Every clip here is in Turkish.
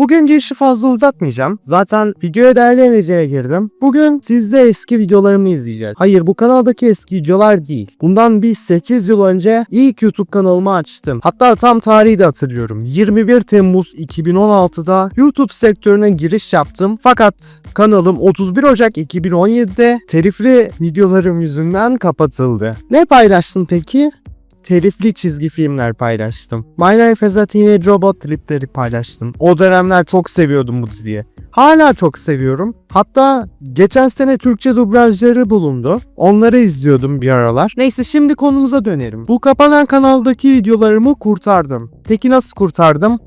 Bugün işi fazla uzatmayacağım. Zaten videoya değerleneceğe girdim. Bugün sizde eski videolarımı izleyeceğiz. Hayır bu kanaldaki eski videolar değil. Bundan bir 8 yıl önce ilk YouTube kanalımı açtım. Hatta tam tarihi de hatırlıyorum. 21 Temmuz 2016'da YouTube sektörüne giriş yaptım. Fakat kanalım 31 Ocak 2017'de telifli videolarım yüzünden kapatıldı. Ne paylaştım peki? Telifli çizgi filmler paylaştım. My Life as a Teenage Robot klipleri paylaştım. O dönemler çok seviyordum bu diziyi. Hala çok seviyorum. Hatta geçen sene Türkçe dublajları bulundu. Onları izliyordum bir aralar. Neyse şimdi konumuza dönelim. Bu kapanan kanaldaki videolarımı kurtardım. Peki nasıl kurtardım?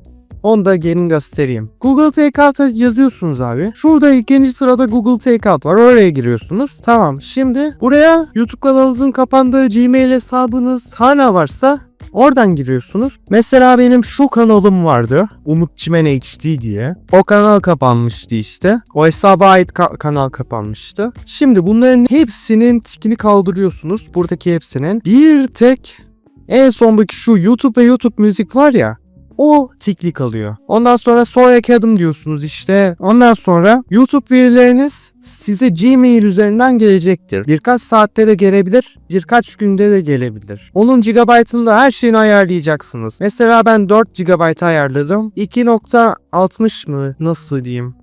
Onu da gelin göstereyim. Google Takeout'a yazıyorsunuz abi. Şurada ikinci sırada Google Takeout var. Oraya giriyorsunuz. Tamam. Şimdi buraya YouTube kanalınızın kapandığı Gmail hesabınız hala varsa Oradan giriyorsunuz. Mesela benim şu kanalım vardı. Umut Çimen HD diye. O kanal kapanmıştı işte. O hesaba ait ka- kanal kapanmıştı. Şimdi bunların hepsinin tikini kaldırıyorsunuz. Buradaki hepsinin. Bir tek en sondaki şu YouTube ve YouTube müzik var ya. O tikli kalıyor. Ondan sonra sonraki adım diyorsunuz işte. Ondan sonra YouTube verileriniz size Gmail üzerinden gelecektir. Birkaç saatte de gelebilir, birkaç günde de gelebilir. Onun GB'ında her şeyini ayarlayacaksınız. Mesela ben 4 GB ayarladım. 2.60 mı nasıl diyeyim?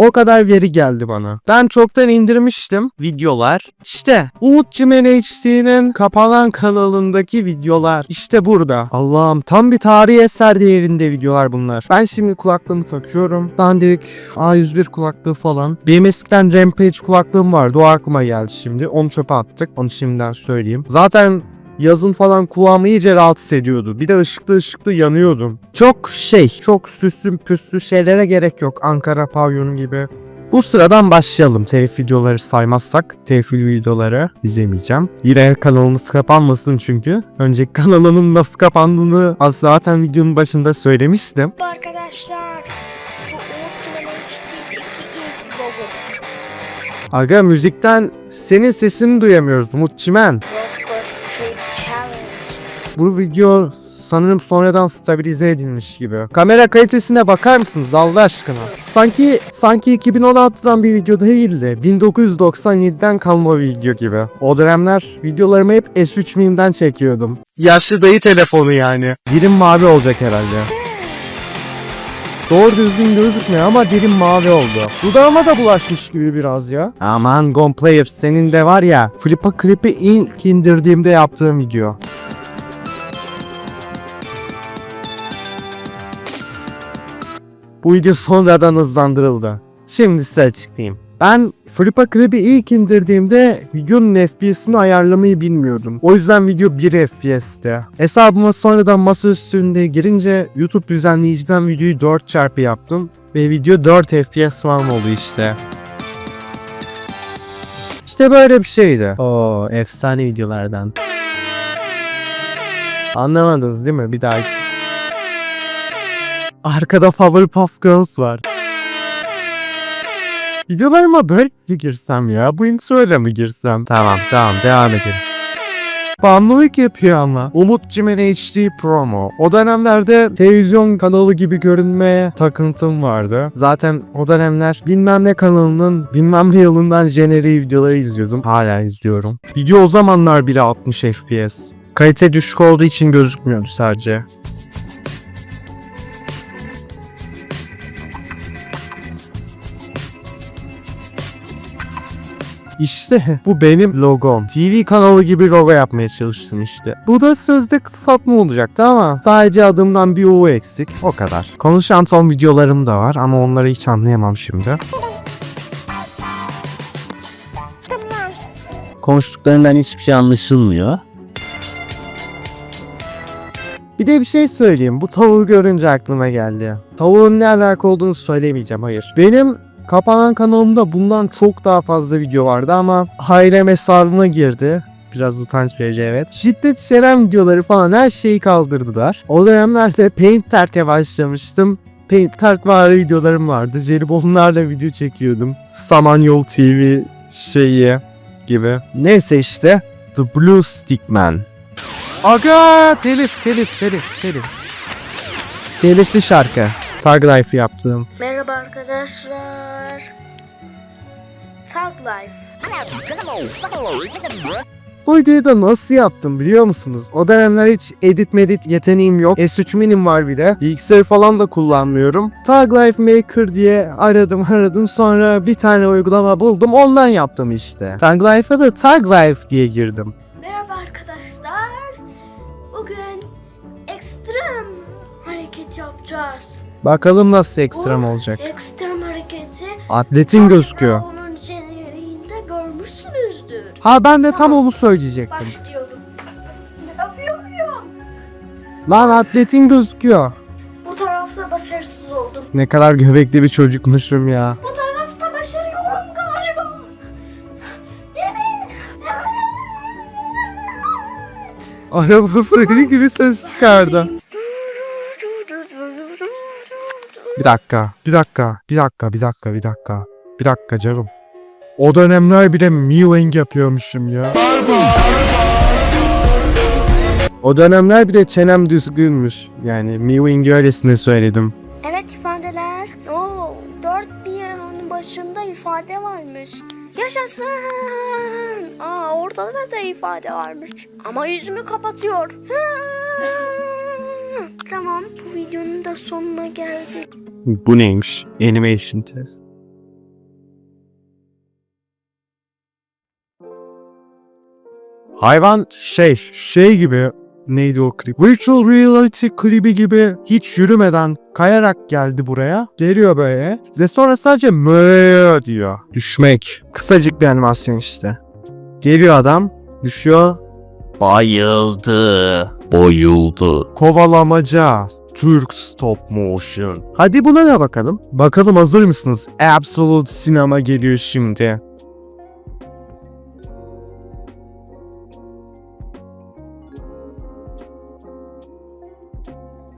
O kadar veri geldi bana. Ben çoktan indirmiştim videolar. İşte Umut Cimen HD'nin kapanan kanalındaki videolar. İşte burada. Allah'ım tam bir tarihi eser değerinde videolar bunlar. Ben şimdi kulaklığımı takıyorum. Dandirik A101 kulaklığı falan. Benim eskiden Rampage kulaklığım vardı. O aklıma geldi şimdi. Onu çöpe attık. Onu şimdiden söyleyeyim. Zaten yazın falan kulağımı iyice rahatsız ediyordu. Bir de ışıklı ışıklı yanıyordum. Çok şey, çok süslü püslü şeylere gerek yok. Ankara pavyonu gibi. Bu sıradan başlayalım. Telif videoları saymazsak telifli videoları izlemeyeceğim. Yine kanalımız kapanmasın çünkü. Önceki kanalımın nasıl kapandığını az zaten videonun başında söylemiştim. Arkadaşlar. Bu. Aga müzikten senin sesini duyamıyoruz Umut Çimen. Challenge. Bu video sanırım sonradan stabilize edilmiş gibi. Kamera kalitesine bakar mısınız Allah aşkına? Sanki sanki 2016'dan bir video değildi. 1997'den kalma video gibi. O dönemler videolarımı hep S3 Min'den çekiyordum. Yaşlı dayı telefonu yani. Dilim mavi olacak herhalde. Doğru düzgün gözükmüyor ama dilim mavi oldu. Dudağıma da bulaşmış gibi biraz ya. Aman Gon Player senin de var ya. Flip'a klipi ilk indirdiğimde yaptığım video. Bu video sonradan hızlandırıldı. Şimdi size açıklayayım. Ben Flip'a klibi ilk indirdiğimde videonun FPS'ini ayarlamayı bilmiyordum. O yüzden video 1 FPS'ti. Hesabıma sonradan masa üstünde girince YouTube düzenleyiciden videoyu 4 çarpı yaptım. Ve video 4 FPS falan oldu işte. İşte böyle bir şeydi. Oo efsane videolardan. Anlamadınız değil mi? Bir daha. Arkada Powerpuff Girls var. Videolarıma böyle mi girsem ya? Bu introyla mı girsem? Tamam tamam devam edelim. Bağımlılık yapıyor ama. Umut Cimen HD promo. O dönemlerde televizyon kanalı gibi görünmeye takıntım vardı. Zaten o dönemler bilmem ne kanalının bilmem ne yılından jeneriği videoları izliyordum. Hala izliyorum. Video o zamanlar bile 60 FPS. Kalite düşük olduğu için gözükmüyordu sadece. İşte bu benim logom. TV kanalı gibi logo yapmaya çalıştım işte. Bu da sözde kısaltma olacaktı ama sadece adımdan bir U eksik. O kadar. Konuşan son videolarım da var ama onları hiç anlayamam şimdi. konuştuklarından hiçbir şey anlaşılmıyor. Bir de bir şey söyleyeyim. Bu tavuğu görünce aklıma geldi. Tavuğun ne alaka olduğunu söylemeyeceğim hayır. Benim kapanan kanalımda bundan çok daha fazla video vardı ama ailem hesabıma girdi. Biraz utanç verici evet. Şiddet içeren videoları falan her şeyi kaldırdılar. O dönemlerde Paint Terk'e başlamıştım. Paint Terk var videolarım vardı. Jelibonlarla video çekiyordum. Samanyol TV şeyi gibi. Neyse işte. The Blue Stickman. Aga telif telif telif telif. Telifli şarkı. Tag Life yaptığım. Merhaba arkadaşlar. Tag Life. Bu videoyu da nasıl yaptım biliyor musunuz? O dönemler hiç edit medit yeteneğim yok. S3 minim var bir de. Bilgisayarı falan da kullanmıyorum. Tag Life Maker diye aradım aradım sonra bir tane uygulama buldum ondan yaptım işte. Tag Life'a da Tag Life diye girdim. Merhaba arkadaşlar. Bugün ekstrem hareket yapacağız. Bakalım nasıl ekstrem olacak. Ekstrem hareketi Atletin gözüküyor. Onun jeneriğinde görmüşsünüzdür. Ha ben de tam onu söyleyecektim. Başlıyorum. Ne yapıyor muyum? Lan atletin gözüküyor. Bu tarafta başarısız oldum. Ne kadar göbekli bir çocukmuşum ya. Bu tarafta başarıyorum galiba. Değil mi? Evet. Araba freni gibi ses çıkardı. Bir dakika, bir dakika, bir dakika, bir dakika, bir dakika. Bir dakika canım. O dönemler bile mewing yapıyormuşum ya. O dönemler bile çenem düzgünmüş. Yani mewing öylesine söyledim. Evet ifadeler. Oo, dört bir onun başında ifade varmış. Yaşasın. Aa, ortada da ifade varmış. Ama yüzümü kapatıyor. tamam bu videonun da sonuna geldik. Bu neymiş? Animation test. Hayvan şey, şey gibi neydi o klip? Virtual reality klibi gibi hiç yürümeden kayarak geldi buraya. Geliyor böyle ve sonra sadece mö diyor. Düşmek. Kısacık bir animasyon işte. Geliyor adam, düşüyor. Bayıldı. Boyuldu. Kovalamaca. Türk stop motion. Hadi buna da bakalım. Bakalım hazır mısınız? Absolute sinema geliyor şimdi.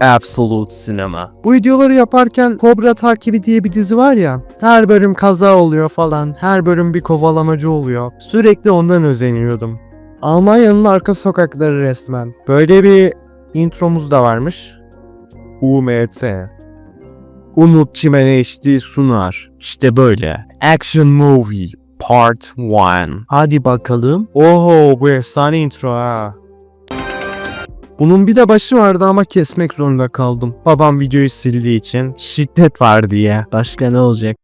Absolute sinema. Bu videoları yaparken Kobra Takibi diye bir dizi var ya. Her bölüm kaza oluyor falan. Her bölüm bir kovalamacı oluyor. Sürekli ondan özeniyordum. Almanya'nın arka sokakları resmen. Böyle bir intromuz da varmış. UMT. Umut Çimen HD sunar. İşte böyle. Action Movie Part 1. Hadi bakalım. Oho bu efsane intro ha. Bunun bir de başı vardı ama kesmek zorunda kaldım. Babam videoyu sildiği için şiddet var diye. Başka ne olacak?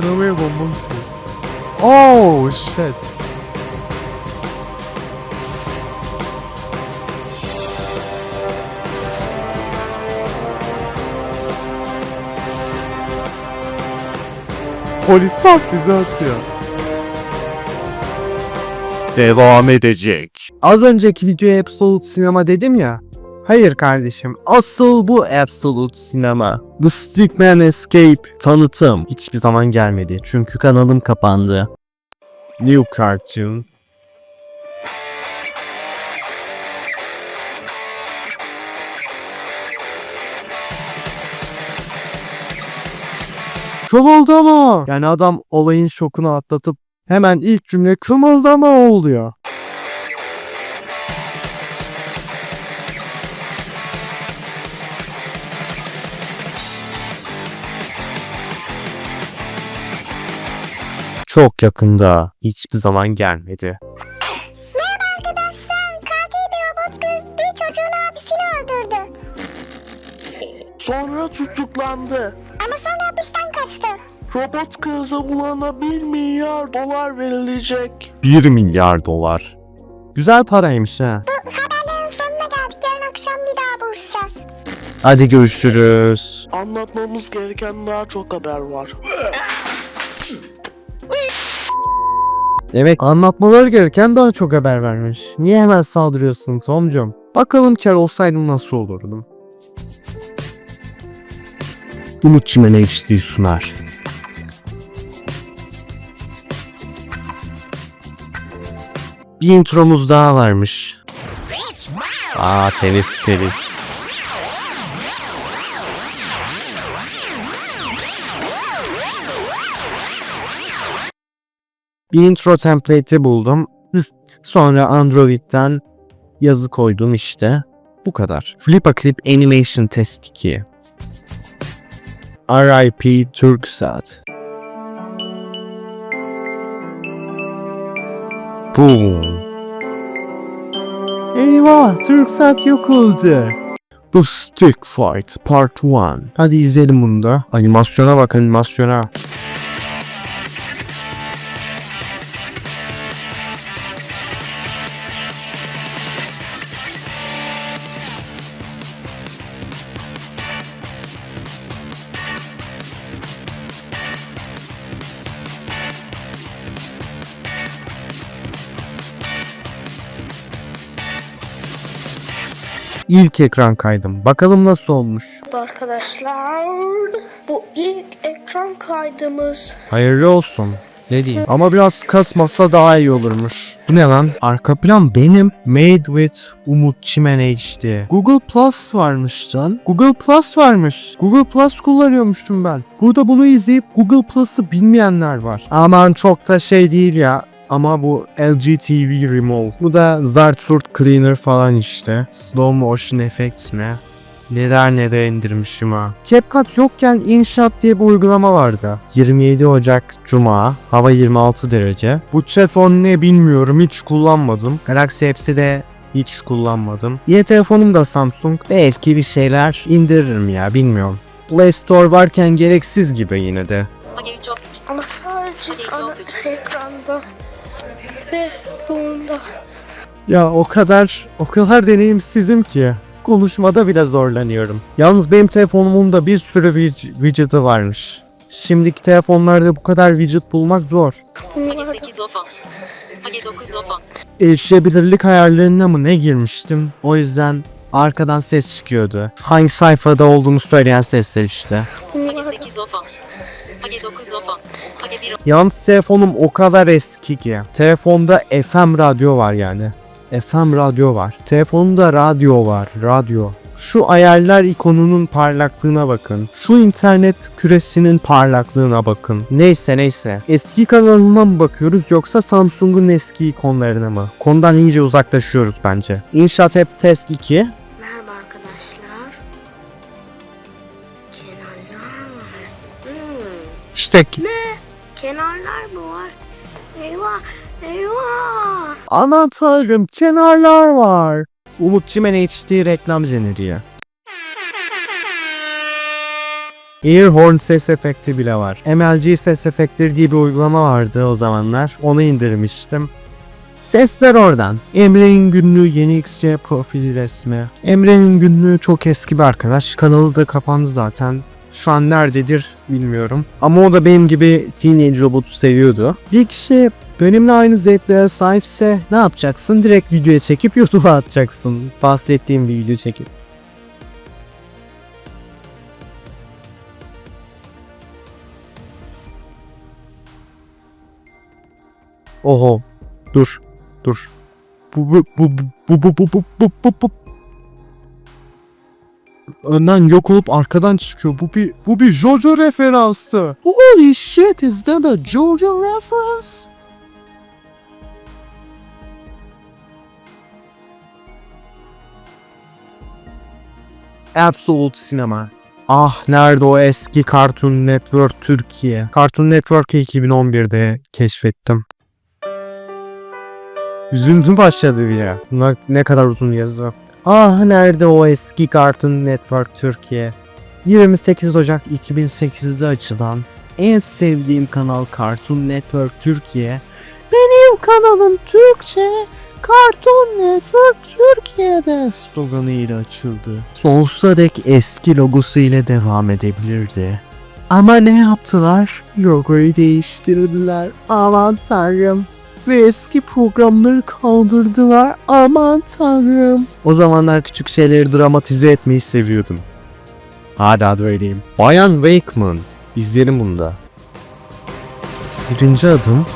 Arabaya bomba atıyor. Oh shit. Polisler füze atıyor. Devam edecek. Az önceki videoya Absolute Sinema dedim ya. Hayır kardeşim. Asıl bu Absolute Sinema. The Stickman Escape tanıtım hiçbir zaman gelmedi. Çünkü kanalım kapandı. New Cartoon. Kımıldama. Yani adam olayın şokunu atlatıp hemen ilk cümle kımıldama oluyor. Çok yakında. Hiçbir zaman gelmedi. Merhaba arkadaşlar. Katil bir robot kız bir çocuğun abisini öldürdü. Sonra tutuklandı. Ama sonra hapisten kaçtı. Robot kızı bulana 1 milyar dolar verilecek. 1 milyar dolar. Güzel paraymış ha. Bu haberlerin sonuna geldik. Yarın akşam bir daha buluşacağız. Hadi görüşürüz. Anlatmamız gereken daha çok haber var. Evet anlatmaları gereken daha çok haber vermiş. Niye hemen saldırıyorsun Tomcum? Bakalım kar olsaydım nasıl olurdum. Umut Çimen HD sunar. Bir intromuz daha varmış. Aa telif telif. Bir intro template'i buldum. Sonra Android'den yazı koydum işte. Bu kadar. Flippa Clip Animation Test 2. RIP Turksat. Boom. Eyvah Turksat yok oldu. The Stick Fight Part 1. Hadi izleyelim bunu da. Animasyona bak animasyona. İlk ekran kaydım. Bakalım nasıl olmuş. Arkadaşlar bu ilk ekran kaydımız. Hayırlı olsun. Ne diyeyim? Ama biraz kasmasa daha iyi olurmuş. Bu ne lan? Arka plan benim. Made with Umut Çimen HD. Google Plus varmış lan. Google Plus varmış. Google Plus kullanıyormuşum ben. Burada bunu izleyip Google Plus'ı bilmeyenler var. Aman çok da şey değil ya. Ama bu LG TV Remote. Bu da Zartfurt Cleaner falan işte. Slow Motion Effects mi? Neler neler indirmişim ha. CapCut yokken InShot diye bir uygulama vardı. 27 Ocak Cuma, hava 26 derece. Bu telefon ne bilmiyorum hiç kullanmadım. Galaxy Apps'i de hiç kullanmadım. Yine telefonum da Samsung. Belki bir şeyler indiririm ya bilmiyorum. Play Store varken gereksiz gibi yine de. Ama sadece ana ekranda ve bunda. Ya o kadar, o kadar deneyimsizim ki. Konuşmada bile zorlanıyorum. Yalnız benim telefonumun da bir sürü widg- widget'ı varmış. Şimdiki telefonlarda bu kadar widget bulmak zor. Bunlar da 8 ofon. Hage 9 ofon. Erişebilirlik ayarlarına mı ne girmiştim? O yüzden arkadan ses çıkıyordu. Hangi sayfada olduğunu söyleyen sesler işte. Yalnız telefonum o kadar eski ki. Telefonda FM radyo var yani. FM radyo var. Telefonda radyo var. Radyo. Şu ayarlar ikonunun parlaklığına bakın. Şu internet küresinin parlaklığına bakın. Neyse neyse. Eski kanalıma mı bakıyoruz yoksa Samsung'un eski ikonlarına mı? Konudan iyice uzaklaşıyoruz bence. InShot App Test 2. Merhaba arkadaşlar. Kenarlar var. Hmm. İşte Kenarlar mı var? Eyvah! Eyvah! Aman tanrım kenarlar var. Umut Çimen HD reklam jeneriği. Airhorn ses efekti bile var. MLG ses efektleri diye bir uygulama vardı o zamanlar. Onu indirmiştim. Sesler oradan. Emre'nin günlüğü yeni XC profili resmi. Emre'nin günlüğü çok eski bir arkadaş. Kanalı da kapandı zaten. Şu an nerededir bilmiyorum. Ama o da benim gibi Teenage Robot'u seviyordu. Bir kişi benimle aynı zevklere sahipse ne yapacaksın? Direkt videoya çekip YouTube'a atacaksın. Bahsettiğim bir video çekip. Oho. Dur. Dur. Bu bu bu bu bu bu bu bu bu bu Önden yok olup arkadan çıkıyor. Bu bir bu bir JoJo referansı. Holy shit is that a JoJo reference? Absolute Sinema. Ah nerede o eski Cartoon Network Türkiye? Cartoon Network'ı 2011'de keşfettim. Üzüntü başladı bir ya. Bunlar ne kadar uzun yazı. Ah nerede o eski Cartoon Network Türkiye? 28 Ocak 2008'de açılan en sevdiğim kanal Cartoon Network Türkiye. Benim kanalım Türkçe, Cartoon Network Türkiye'de sloganı ile açıldı. Sonsuza dek eski logosu ile devam edebilirdi. Ama ne yaptılar? Logoyu değiştirdiler. Aman tanrım ve eski programları kaldırdılar. Aman tanrım. O zamanlar küçük şeyleri dramatize etmeyi seviyordum. Hala da öyleyim. Bayan Wakeman. İzleyelim bunu da. Birinci adım.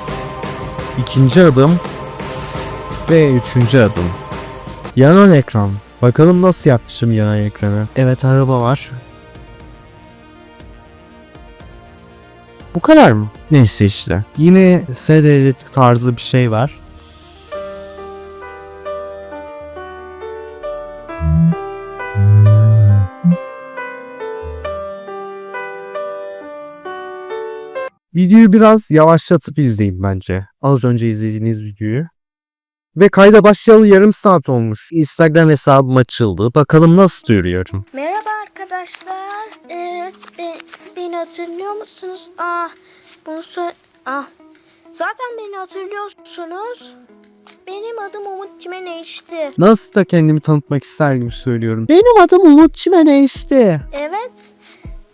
ikinci adım. Ve üçüncü adım. Yanan ekran. Bakalım nasıl yapmışım yanan ekranı. Evet araba var. Bu kadar mı? Neyse işte. Yine SDL tarzı bir şey var. Videoyu biraz yavaşlatıp izleyin bence. Az önce izlediğiniz videoyu. Ve kayda başlayalı yarım saat olmuş. Instagram hesabım açıldı. Bakalım nasıl yürüyorum. Merhaba arkadaşlar. Evet, be- beni hatırlıyor musunuz? Ah, bunu sö- Ah, zaten beni hatırlıyorsunuz. Benim adım Umut Çimeneşti. Nasıl da kendimi tanıtmak ister gibi söylüyorum. Benim adım Umut Çimeneşti. Evet.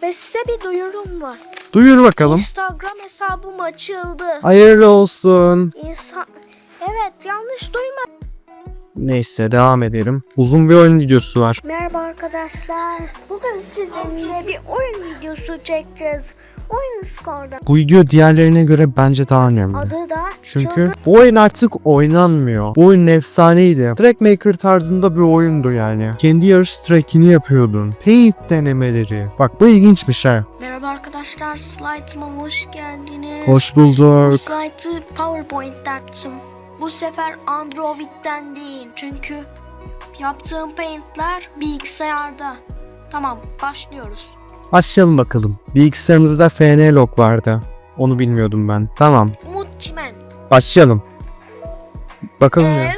Ve size bir duyurum var. Duyur bakalım. Instagram hesabım açıldı. Hayırlı olsun. İnsan... Evet, yanlış duyma. Neyse devam edelim. Uzun bir oyun videosu var. Merhaba arkadaşlar. Bugün sizinle bir oyun videosu çekeceğiz. Oyun skorda. Bu video diğerlerine göre bence daha önemli. Adı da Çünkü Çılgın bu oyun artık oynanmıyor. Bu oyun efsaneydi. Trackmaker tarzında bir oyundu yani. Kendi yarış trackini yapıyordun. Paint denemeleri. Bak bu ilginçmiş ha. Merhaba arkadaşlar, slide'ıma hoş geldiniz. Hoş Bu bulduk. slide'ı PowerPoint'ten yaptım. Bu sefer Android'den değil. Çünkü yaptığım paint'ler bilgisayarda. Tamam, başlıyoruz. Başlayalım bakalım. Bilgisayarımızda FN log vardı. Onu bilmiyordum ben. Tamam. Umut Çimen. Başlayalım. Bakalım? Ev,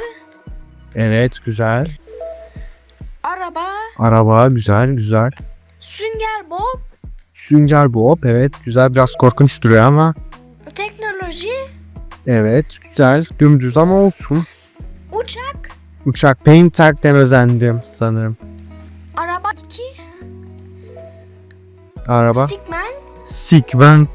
Evet güzel. araba, Araba güzel güzel. sünger bob, Sünger Bob evet güzel biraz korkunç duruyor ama teknoloji, evet güzel dümdüz ama olsun. uçak, Uçak Painter'den özendim sanırım. araba 2, Araba. stickman, ben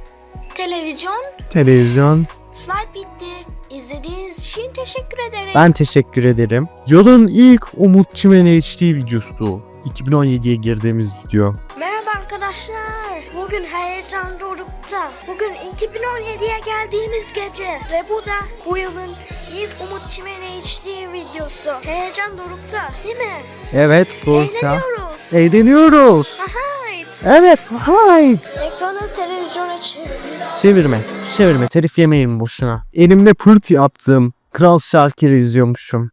televizyon, televizyon. slide bitti. İzlediğiniz için teşekkür ederim. Ben teşekkür ederim. Yılın ilk Umut Çimen HD videosu. 2017'ye girdiğimiz video. Merhaba arkadaşlar. Bugün heyecan dorukta. Bugün 2017'ye geldiğimiz gece. Ve bu da bu yılın ilk Umut Çimen HD videosu. Heyecan dorukta değil mi? Evet Doruk'ta. Eğleniyoruz. Eğleniyoruz. Hayt. Evet haydi. Ekranı televizyona çevir. Çevirme. Çevirme. Telif yemeyin boşuna. Elimle pırt yaptım. Kral Şakir'i izliyormuşum.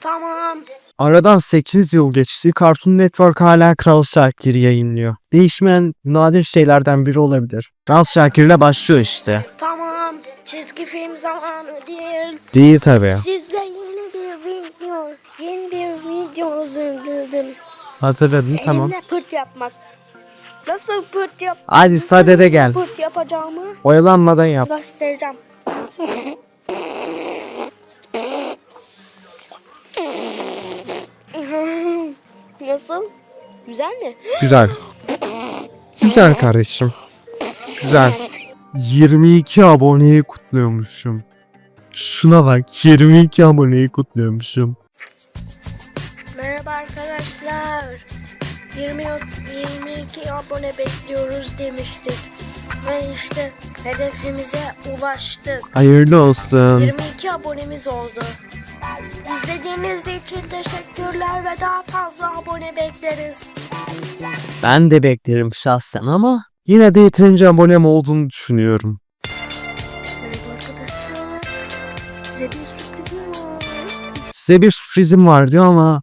Tamam. Aradan 8 yıl geçti. Cartoon Network hala Kral Şakir'i yayınlıyor. Değişmeyen nadir şeylerden biri olabilir. Kral Şakir'le başlıyor işte. Tamam. Çizgi film zamanı değil. Değil tabi. Sizde yeni bir video, yeni bir video hazırladım. Hatırladın tamam. Elimle pırt yapmak. Nasıl pırt yap? Hadi sadede gel. Pırt yapacağımı Oyalanmadan yap. göstereceğim. Nasıl? Güzel mi? Güzel. Güzel kardeşim. Güzel. 22 aboneyi kutluyormuşum. Şuna bak 22 aboneyi kutluyormuşum. Merhaba arkadaşlar. 20 22 abone bekliyoruz demiştik. Ve işte hedefimize ulaştık. Hayırlı olsun. 22 abonemiz oldu. İzlediğiniz için teşekkürler ve daha fazla abone bekleriz. Ben de beklerim şahsen ama yine de yeterince abonem olduğunu düşünüyorum. Merhaba arkadaşlar. Size bir sürprizim var. Size bir sürprizim var diyor ama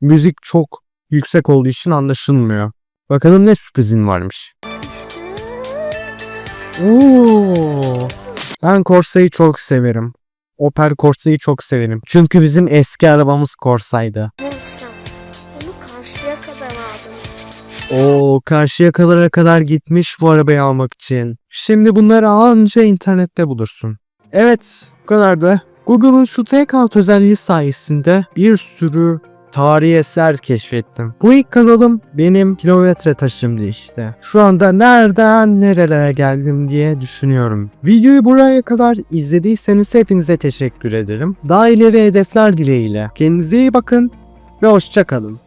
müzik çok yüksek olduğu için anlaşılmıyor. Bakalım ne sürprizin varmış. Oo. Ben Corsa'yı çok severim. Opel Corsa'yı çok severim. Çünkü bizim eski arabamız Corsa'ydı. Bunu karşıya kadar aldım. Oo, karşıya kadara kadar gitmiş bu arabayı almak için. Şimdi bunları anca internette bulursun. Evet, bu kadar da. Google'ın şu Takeout özelliği sayesinde bir sürü tarihi eser keşfettim. Bu ilk kanalım benim kilometre taşımdı işte. Şu anda nereden nerelere geldim diye düşünüyorum. Videoyu buraya kadar izlediyseniz hepinize teşekkür ederim. Daha ileri hedefler dileğiyle. Kendinize iyi bakın ve hoşçakalın.